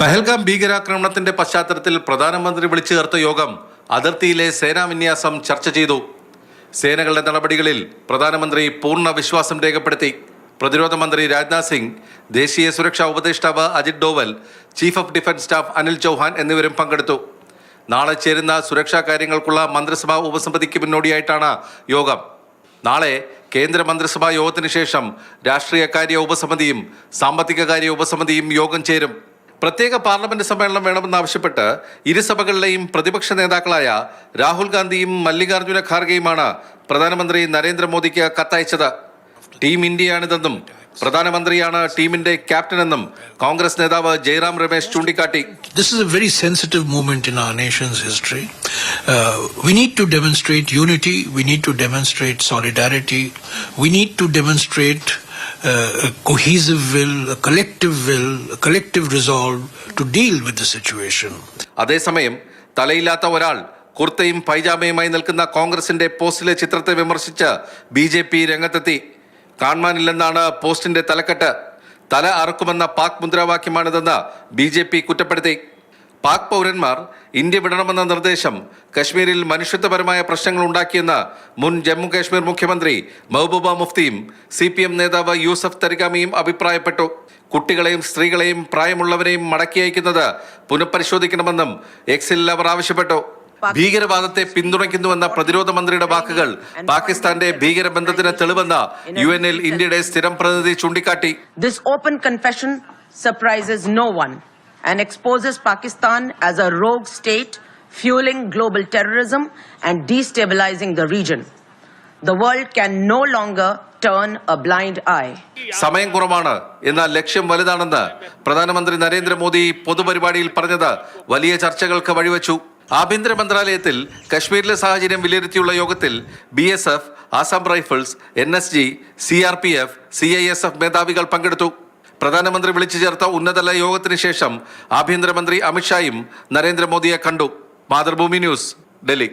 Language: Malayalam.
പഹൽഗാം ഭീകരാക്രമണത്തിന്റെ പശ്ചാത്തലത്തിൽ പ്രധാനമന്ത്രി വിളിച്ചു ചേർത്ത യോഗം അതിർത്തിയിലെ സേനാ വിന്യാസം ചർച്ച ചെയ്തു. സേനകളുടെ നടപടികളിൽ പ്രധാനമന്ത്രി പൂർണ വിശ്വാസം രേഖപ്പെടുത്തി. പ്രതിരോധ മന്ത്രി രാജ്നാഥ് സിംഗ് ദേശീയ സുരക്ഷാ ഉപദേഷ്ടാവ് Ajit Doval chief of defence staff Anil Chauhan എന്നിവരും പങ്കെടുത്തു. നാളെ ചേരുന്ന സുരക്ഷാ കാര്യങ്ങൾക്കുള്ള മന്ത്രിസഭാ ഉപസമിതിക്ക് മുന്നോടിയായിട്ടാണ് യോഗം. നാളെ കേന്ദ്ര മന്ത്രിസഭാ യോഗത്തിന് ശേഷം രാഷ്ട്രീയകാര്യ ഉപസമിതിയും സാമ്പത്തിക കാര്യ ഉപസമിതിയും യോഗം ചേരും. പ്രത്യേക പാർലമെന്റ് സമ്മേളനം വേണമെന്നാവശ്യപ്പെട്ട് ഇരുസഭകളിലെയും പ്രതിപക്ഷ നേതാക്കളായ രാഹുൽ ഗാന്ധിയും മല്ലികാർജുന ഖാർഗെയുമാണ് പ്രധാനമന്ത്രി നരേന്ദ്രമോദിക്ക് കത്തയച്ചത്. ടീം ഇന്ത്യയാണിതെന്നും പ്രധാനമന്ത്രിയാണ് ടീമിന്റെ ക്യാപ്റ്റനെന്നും കോൺഗ്രസ് നേതാവ് ജയറാം രമേശ് ചൂണ്ടിക്കാട്ടി. This is a very sensitive movement in our nation's history we need to demonstrate unity we need to demonstrate solidarity we need to demonstrate uh, a cohesive will, a collective will, a collective resolve to deal with the situation. അതേസമയം തലയില്ലാത്ത ഒരാൾ കുർത്തയും പൈജാമയുമായി നിൽക്കുന്ന കോൺഗ്രസിന്റെ പോസ്റ്റിലെ ചിത്രത്തെ വിമർശിച്ച് ബി ജെ പി രംഗത്തെത്തി. കാണാനില്ലെന്നാണ് പോസ്റ്റിന്റെ തലക്കെട്ട്. തല അറക്കുമെന്ന പാക് മുദ്രാവാക്യമാണിതെന്ന് ബി ജെ പി കുറ്റപ്പെടുത്തി. പാക് പൗരന്മാർ ഇന്ത്യ വിടണമെന്ന നിർദ്ദേശം കശ്മീരിൽ മനുഷ്യത്വപരമായ പ്രശ്നങ്ങൾ ഉണ്ടാക്കിയെന്ന് മുൻ ജമ്മു കാശ്മീർ മുഖ്യമന്ത്രി മെഹബൂബ മുഫ്തിയും സി പി എം നേതാവ് യൂസഫ് തരിഗാമിയും അഭിപ്രായപ്പെട്ടു. കുട്ടികളെയും സ്ത്രീകളെയും പ്രായമുള്ളവരെയും മടക്കി അയക്കുന്നത് പുനഃപരിശോധിക്കണമെന്നും എക്സിൽ അവർ ആവശ്യപ്പെട്ടു. ഭീകരവാദത്തെ പിന്തുണയ്ക്കുന്നുവെന്ന പ്രതിരോധ മന്ത്രിയുടെ വാക്കുകൾ പാകിസ്ഥാന്റെ ഭീകരബന്ധത്തിന് തെളിവെന്ന് യു എൻ ഇന്ത്യയുടെ സ്ഥിരം പ്രതിനിധി ചൂണ്ടിക്കാട്ടി. This open confession surprises no one. And exposes Pakistan as a rogue state fueling global terrorism and destabilizing the region. The world can no longer turn a blind eye. സമയം കുറവാണ് എന്നാൽ ലക്ഷ്യം വലുതാണെന്ന് പ്രധാനമന്ത്രി നരേന്ദ്രമോദി പൊതുപരിപാടിയിൽ പറഞ്ഞത് വലിയ ചർച്ചകൾക്ക് വഴിവെച്ചു ആഭ്യന്തര മന്ത്രാലയത്തിൽ കശ്മീരിലെ സാഹചര്യം വിലയിരുത്തിയുള്ള യോഗത്തിൽ B S F Assam rifles N S G C R P F C I S F മേധാവികൾ പങ്കെടുത്തു പ്രധാനമന്ത്രി വിളിച്ചു ചേർത്ത ഉന്നതതല യോഗത്തിന് ശേഷം ആഭ്യന്തരമന്ത്രി അമിത്ഷായും നരേന്ദ്രമോദിയെ കണ്ടു. മാതൃഭൂമി ന്യൂസ് ഡൽഹി.